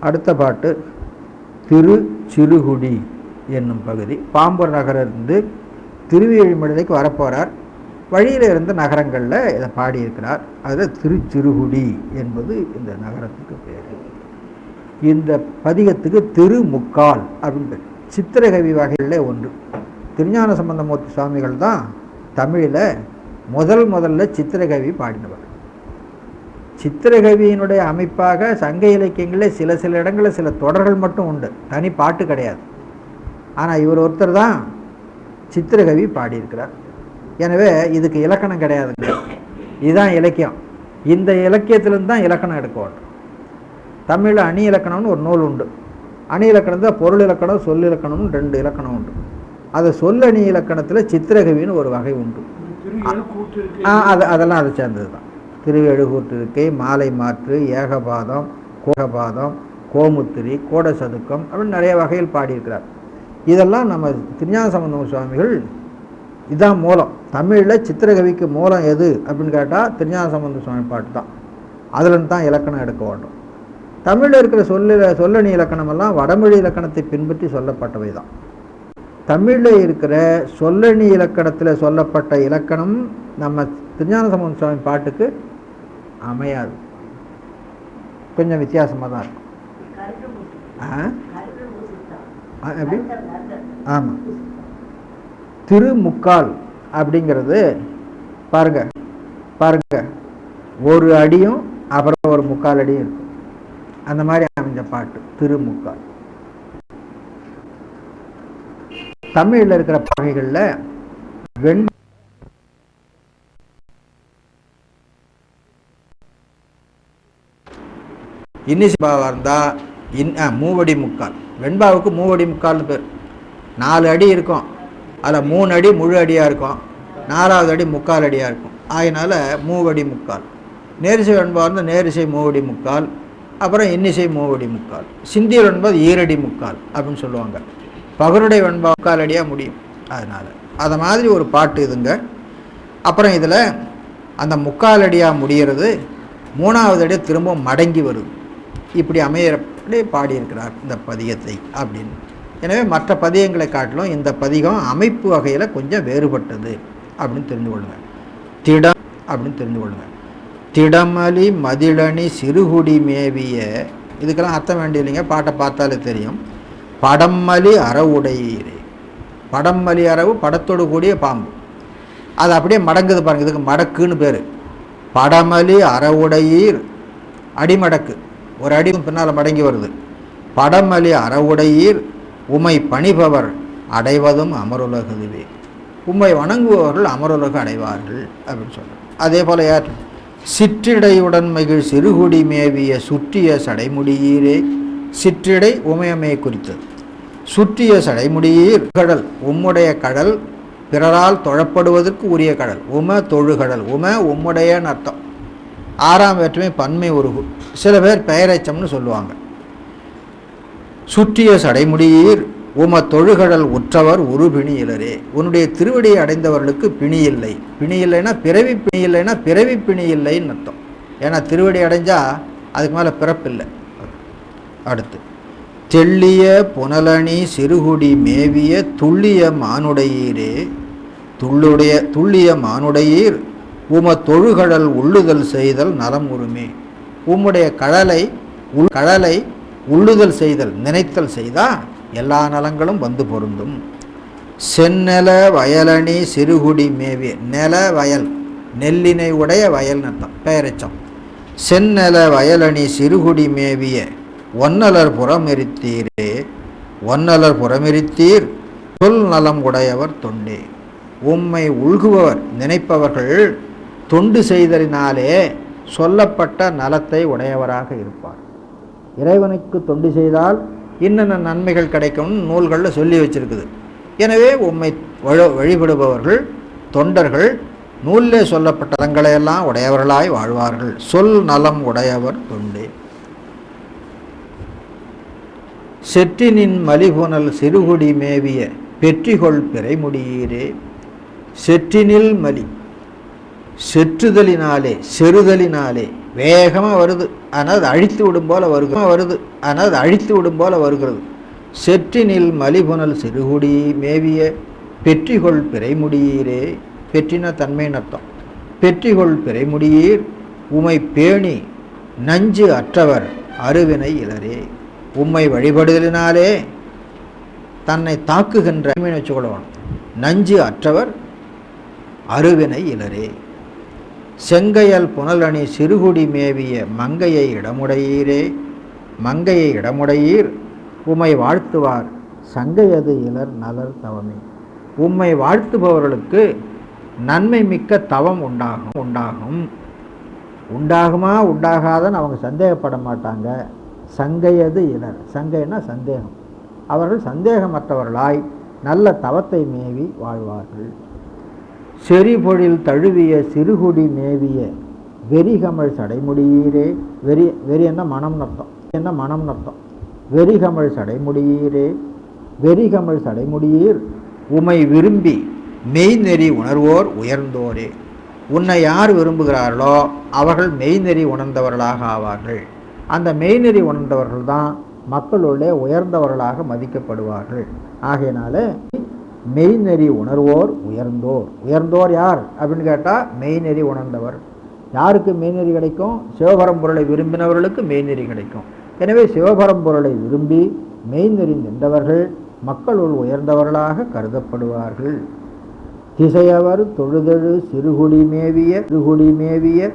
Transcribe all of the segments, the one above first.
அடுத்த பாட்டு திரு சிறுகுடி என்னும் பகுதி. பாம்பூர் நகரிலிருந்து திருவிழிமலைக்கு வரப்போகிறார் வழியில் இருந்த நகரங்களில் இதை பாடியிருக்கிறார். அதில் திருச்சிறுகுடி என்பது இந்த நகரத்துக்கு பேர். இந்த பதிகத்துக்கு திருமுக்கால் அப்படின்னு பேர். சித்திரகவி வகைகளில் ஒன்று. திருஞான சம்பந்தமூர்த்தி சுவாமிகள் தான் தமிழில் முதல் முதல்ல சித்திரகவி பாடினவர். சித்திரகவியினுடைய அமைப்பாக சங்க இலக்கியங்களில் சில சில இடங்களில் சில தொடர்கள் மட்டும் உண்டு. தனி பாட்டு கிடையாது. ஆனால் இவர் ஒருத்தர் தான் சித்திரகவி பாடியிருக்கிறார். எனவே இதுக்கு இலக்கணம் கிடையாதுங்க. இதுதான் இலக்கியம். இந்த இலக்கியத்திலிருந்து தான் இலக்கணம் எடுக்க வேண்டும். தமிழில் அணி இலக்கணம்னு ஒரு நூல் உண்டு. அணி இலக்கணம் தான் பொருள் இலக்கணம் சொல் இலக்கணம்னு ரெண்டு இலக்கணம் உண்டு. அது சொல்லணி இலக்கணத்தில் சித்திரகவின்னு ஒரு வகை உண்டு. அது அதெல்லாம் அது சேர்ந்தது தான் திருவெழுகூட்டு மாலை மாற்று ஏகபாதம் கோகபாதம் கோமுத்திரி கோட சதுக்கம் அப்படின்னு நிறைய வகையில் பாடியிருக்கிறார். இதெல்லாம் நம்ம திருஞான சம்பந்தம் சுவாமிகள் இதான் மூலம். தமிழில் சித்திரகவிக்கு மூலம் எது அப்படின்னு கேட்டால் திருஞான சம்பந்த சுவாமி பாட்டு தான். அதுலேருந்து தான் இலக்கணம் எடுக்க வேண்டும். தமிழில் இருக்கிற சொல்ல சொல்லணி இலக்கணமெல்லாம் வடமொழி இலக்கணத்தை பின்பற்றி சொல்லப்பட்டவை தான். தமிழில் இருக்கிற சொல்லணி இலக்கணத்தில் சொல்லப்பட்ட இலக்கணம் நம்ம திருஞான சம்பந்த சுவாமி பாட்டுக்கு அமையாது. கொஞ்சம் வித்தியாசமாக தான் இருக்கும். எப்படி? ஆமாம் திருமுக்கால் அப்படிங்கிறது பாருங்க பாருங்க. ஒரு அடியும் அப்புறம் ஒரு முக்கால் அடியும் இருக்கும். அந்த மாதிரி அமைஞ்ச பாட்டு திருமுக்கால். தமிழில் இருக்கிற பகைகளில் வெண் இன்னிசிபாவாக இருந்தால் இன் ஆ, மூவடி முக்கால். வெண்பாவுக்கு மூவடி முக்கால்னு பேர். நாலு அடி இருக்கும். அதில் மூணு அடி முழு அடியாக இருக்கும். நாலாவது அடி முக்கால் அடியாக இருக்கும். அதனால் மூவடி முக்கால். நேரிசை வெண்பா இருந்தால் நேரிசை மூவடி முக்கால். அப்புறம் இன்னிசை மூவடி முக்கால். சிந்தியல் வெண்பா ஈரடி முக்கால் அப்படின்னு சொல்லுவாங்க. பகருடை வெண்பா முக்கால் அடியாக முடியும். அதனால். அதை மாதிரி ஒரு பாட்டு இதுங்க. அப்புறம் இதில் அந்த முக்கால் அடியாக முடிகிறது மூணாவது அடி திரும்ப மடங்கி வருது. இப்படி அமையப்படி பாடியிருக்கிறார் இந்த பதிகத்தை அப்படின்னு. எனவே மற்ற பதிகங்களை காட்டிலும் இந்த பதிகம் அமைப்பு வகையில் கொஞ்சம் வேறுபட்டது அப்படின்னு தெரிந்து கொள்ளுங்க திடம் அப்படின்னு தெரிந்து கொள்ளுங்க திடமலி மதிலணி சிறுகுடி மேவிய இதுக்கெல்லாம் அர்த்தம் வேண்டியதில்லைங்க பாட்டை பார்த்தாலே தெரியும். படம்மலி அறவுடையீரே. படம்மலி அரவு படத்தோடு கூடிய பாம்பு. அது அப்படியே மடங்குது பாருங்க இதுக்கு மடக்குன்னு பேர். படமலி அறவுடையீர் அடிமடக்கு. ஒரு அடி பின்னால் மடங்கி வருது. படமளி அறவுடையீர் உமை பணிபவர் அடைவதும் அமருலகுதுவே. உம்மை வணங்குபவர்கள் அமருலகு அடைவார்கள் அப்படின்னு சொல்கிறார் அதே போல் யார்? சிற்றிடையுடன் மகிழ் சிறுகுடி மேவிய சுற்றிய சடைமுடியீரே. சிற்றிடை உமையமே குறித்தது. சுற்றிய சடைமுடியீர் கடல் உம்முடைய கடல் பிறரால் தொழப்படுவதற்கு உரிய கடல். உம தொழுகடல். உம உம்முடையன்னு அர்த்தம். ஆறாம் வேற்றுமை பன்மை உருகு. சில பேர் பெயரைச்சம்னு சொல்லுவாங்க. சுற்றிய சடைமுடியீர் உம தொழுகடல் உற்றவர் ஒரு பிணி இலரே. உன்னுடைய திருவடியை அடைந்தவர்களுக்கு பிணி இல்லை. பிணி இல்லைன்னா பிறவி பிணி இல்லைன்னா பிறவி பிணி இல்லைன்னு அர்த்தம். ஏன்னா திருவடி அடைஞ்சா அதுக்கு மேலே பிறப்பில்லை அடுத்து தெள்ளிய புனலணி சிறுகுடி மேவிய துள்ளிய மானுடையீரே. துள்ளுடைய துள்ளிய மானுடையீர் உம தொழுகடல் உள்ளுதல் செய்தல் நலம் உரிமை உம்முடைய கடலை உள் கடலை உள்ளுதல் செய்தல் நினைத்தல் செய்தா எல்லா நலங்களும் வந்து பொருந்தும். செந்நில வயலணி சிறுகுடி மேவிய நில வயல் நெல்லினை உடைய வயல் நத்தம் பெயரச்சம். செந்நில வயலணி சிறுகுடி மேவிய ஒன்னலர் புறமெரித்தீரே. ஒன்னலர் புறமெரித்தீர் சொல் நலம் உடையவர் தொண்டே. உம்மை உள்குபவர் நினைப்பவர்கள் தொண்டு செய்தலினாலே சொல்லப்பட்ட நலத்தை உடையவராக இருப்பார். இறைவனுக்கு தொண்டு செய்தால் இன்னென்ன நன்மைகள் கிடைக்கும்னு நூல்களில் சொல்லி வச்சிருக்குது. எனவே உம்மை வழ- வழிபடுபவர்கள் தொண்டர்கள் நூலிலே சொல்லப்பட்ட தங்களையெல்லாம் உடையவர்களாய் வாழ்வார்கள். சொல் நலம் உடையவர் தொண்டு. செற்றினின் மலிபுனல் சிறுகுடி மேவிய பெற்றிகொள் பிறைமுடியீரே. செற்றினில் மலி செற்றுதலினாலே செருதலினாலே வேகமாக வருது. ஆனால் அது அழித்து விடும் போல வருகிறது வருது. ஆனால் அது அழித்து விடும் போல வருகிறது. செற்றினில் மலிபுனல் சிறுகுடி மேவிய பெற்றிகொள் பிறைமுடியீரே. பெற்றின தன்மையின் அர்த்தம் பெற்றிகொள் பிறைமுடியீர். உமை பேணி நஞ்சு அற்றவர் அருவினை இளரே. உம்மை வழிபடுதலினாலே தன்னை தாக்குகின்ற வச்சுக்கொள்ளவன் நஞ்சு அற்றவர் அருவினை இளரே. செங்கையல் புனலணி சிறுகுடி மேவிய மங்கையை இடமுடையீரே. மங்கையை இடமுடையீர் உம்மை வாழ்த்துவார். சங்கையது இலர் நலர் தவமே. உம்மை வாழ்த்துபவர்களுக்கு நன்மை மிக்க தவம் உண்டாகும் உண்டாகும். உண்டாகுமா உண்டாகாதன்னு அவங்க சந்தேகப்பட மாட்டாங்க. சங்கையது இலர். சங்கைன்னா சந்தேகம். அவர்கள் சந்தேகமற்றவர்களாய் நல்ல தவத்தை மேவி வாழ்வார்கள். செறிபொழில் தழுவிய சிறுகுடி மேவிய வெறிகமழ் சடைமுடியீரே. வெறி வெறி என்ன மனம் நர்த்தம் என்ன மனம் நர்த்தம் வெறிகமழ் சடைமுடியீரே. வெறிகமழ் சடைமுடியீர். உமை விரும்பி மெய்நெறி உணர்வோர் உயர்ந்தோரே. உன்னை யார் விரும்புகிறார்களோ அவர்கள் மெய்நெறி உணர்ந்தவர்களாக ஆவார்கள். அந்த மெய்நெறி உணர்ந்தவர்கள் தான் மக்களுள்ளே உயர்ந்தவர்களாக மதிக்கப்படுவார்கள். ஆகையினால மெய்நெறி உணர்வோர் உயர்ந்தோர். உயர்ந்தோர் யார்? அப்படின்னு கேட்டால் மெய்நெறி உணர்ந்தவர். யாருக்கு மெய்நெறி கிடைக்கும்? சிவபரம் பொருளை விரும்பினவர்களுக்கு மெய்நெறி கிடைக்கும். எனவே சிவபரம் பொருளை விரும்பி மெய்நெறி நின்றவர்கள் மக்களுள் உயர்ந்தவர்களாக கருதப்படுவார்கள். திசையவர் தொழுதழு சிறுகுடி மேவிய சிறுகுடி மேவிய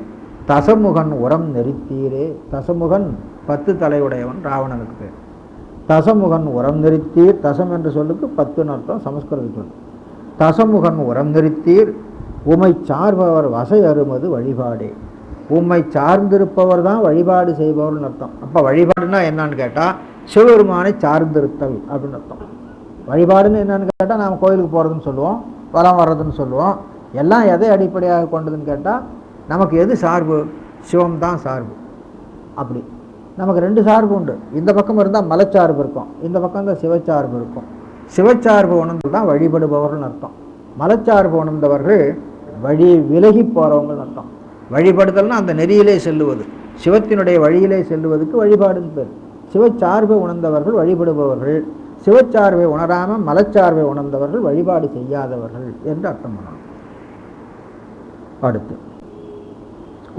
தசமுகன் உரம் நெறித்தீரே. தசமுகன் பத்து தலையுடையவன் ராவணனுக்கு பேர். தசமுகன் உரம் நிறுத்தீர். தசம் என்ற சொல்லுக்கு பத்து அர்த்தம் சமஸ்கிருத சொல். தசமுகன் உரம் நிறுத்தீர். உமை சார்பவர் வசை அருமது வழிபாடே. உம்மை சார்ந்திருப்பவர் தான் வழிபாடு செய்பவர்னு அர்த்தம். அப்போ வழிபாடுனா என்னன்னு கேட்டால் சிவபெருமானை சார்ந்திருத்தல் அப்படின்னு அர்த்தம். வழிபாடுன்னு என்னன்னு கேட்டால் நாம் கோயிலுக்கு போகிறதுன்னு சொல்லுவோம் வரம் வர்றதுன்னு சொல்லுவோம். எல்லாம் எதை அடிப்படையாக கொண்டதுன்னு கேட்டால் நமக்கு எது சார்பு? சிவம் தான் சார்பு. அப்படி. நமக்கு ரெண்டு சார்பு உண்டு. இந்த பக்கம் இருந்தால் மலச்சார்பு இருக்கும். இந்த பக்கம் தான் சிவச்சார்பு இருக்கும். சிவச்சார்பு உணர்ந்து தான் வழிபடுபவர்கள் அர்த்தம். மலச்சார்பு உணர்ந்தவர்கள் வழி விலகி போகிறவங்கன்னு அர்த்தம். வழிபடுதல்னா அந்த நெறியிலே செல்லுவது. சிவத்தினுடைய வழியிலே செல்லுவதுக்கு வழிபாடுன்னு பேர். சிவச்சார்பை உணர்ந்தவர்கள் வழிபடுபவர்கள். சிவச்சார்பை உணராமல் மலச்சார்பை உணர்ந்தவர்கள் வழிபாடு செய்யாதவர்கள் என்று அர்த்தம் பண்ணணும். அடுத்து.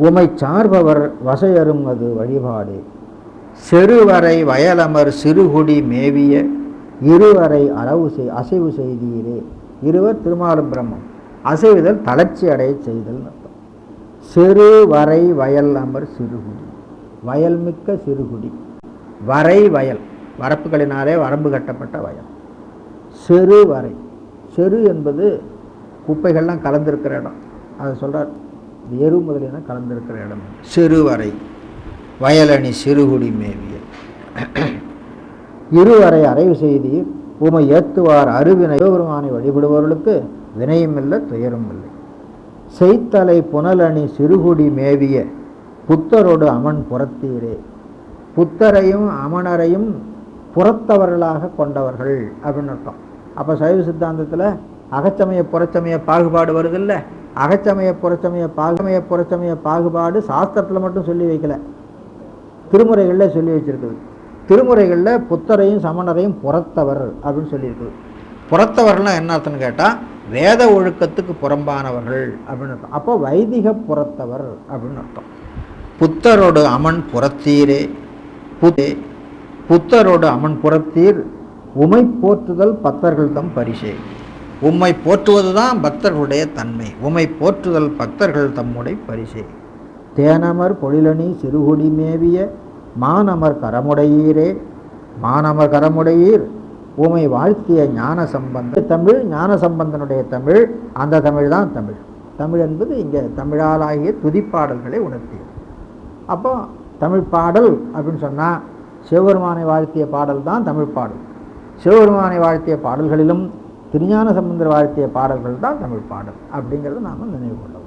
உமை சார்பவர் வசையரும் அது வழிபாடு. செருவரை வயலமர் சிறுகுடி மேவிய இருவரை அளவு செய் அசைவு செய்தீரே. இருவர் திருமாலும் பிரம்மம். அசைவுதல் தளர்ச்சி அடைய செய்தல் அர்த்தம் சிறு வரை வயல் அமர் சிறுகுடி. வயல் மிக்க சிறுகுடி. வரை வயல். வரப்புகளினாலே வரம்பு கட்டப்பட்ட வயல். செரு வரை செரு என்பது குப்பைகள்லாம் கலந்திருக்கிற இடம். அதை சொல்கிறார் எரு முதலியன கலந்திருக்கிற இடம். சிறுவரை வயலணி சிறுகுடி மேவிய. இருவரை அறைவு செய்தி உமை ஏத்துவார் அருவினை. சிவபெருமானை வழிபடுபவர்களுக்கு வினையும் இல்லை துயரும் இல்லை செய்தலை புனலணி சிறுகுடி மேவிய புத்தரோடு அமன் புறத்தீரே. புத்தரையும் அமணரையும் புறத்தவர்களாக கொண்டவர்கள் அப்படின்னு அர்த்தம். அப்போ சைவ சித்தாந்தத்தில் அகச்சமய புறச்சமய பாகுபாடு வருதில்ல? அகச்சமய புறச்சமய பாகமய புறச்சமய பாகுபாடு சாஸ்திரத்தில் மட்டும் சொல்லி வைக்கல. திருமுறைகளில் சொல்லி வச்சிருக்குது. திருமுறைகளில் புத்தரையும் சமணரையும் புறத்தவர் அப்படின்னு சொல்லியிருக்குது புறத்தவர்கள்லாம் என்ன அர்த்தம்னு கேட்டால் வேத ஒழுக்கத்துக்கு புறம்பானவர்கள் அப்படின்னு அர்த்தம். அப்போ வைதிக புறத்தவர் அப்படின்னு அர்த்தம். புத்தரோடு அமன் புறத்தீரே. புத்தே புத்தரோடு அமன் புறத்தீர் உமை போற்றுதல் பக்தர்கள் தம் பரிசே. உம்மை போற்றுவது தான் பக்தர்களுடைய தன்மை. உம்மை போற்றுதல் பக்தர்கள் தம்முடைய பரிசே. தேனமர் பொழிலணி சிறுகுடி மேவிய மானமர் கரமுடையீரே. மானமர் கரமுடையீர் உமை வாழ்த்திய ஞான சம்பந்தம் தமிழ் ஞான சம்பந்தனுடைய தமிழ் அந்த தமிழ் தான் தமிழ். தமிழ் என்பது இங்கே தமிழாலாகிய துதிப்பாடல்களை உணர்த்தியது. அப்போ தமிழ் பாடல் அப்படின்னு சொன்னால் சிவபெருமானை வாழ்த்திய பாடல் தான் தமிழ் பாடல். சிவபெருமானை வாழ்த்திய பாடல்களிலும் திருஞான சம்பந்தர் வாழ்த்திய பாடல்கள் தான் தமிழ் பாடல் அப்படிங்கிறத நாம் நினைவு கொள்ளவும்.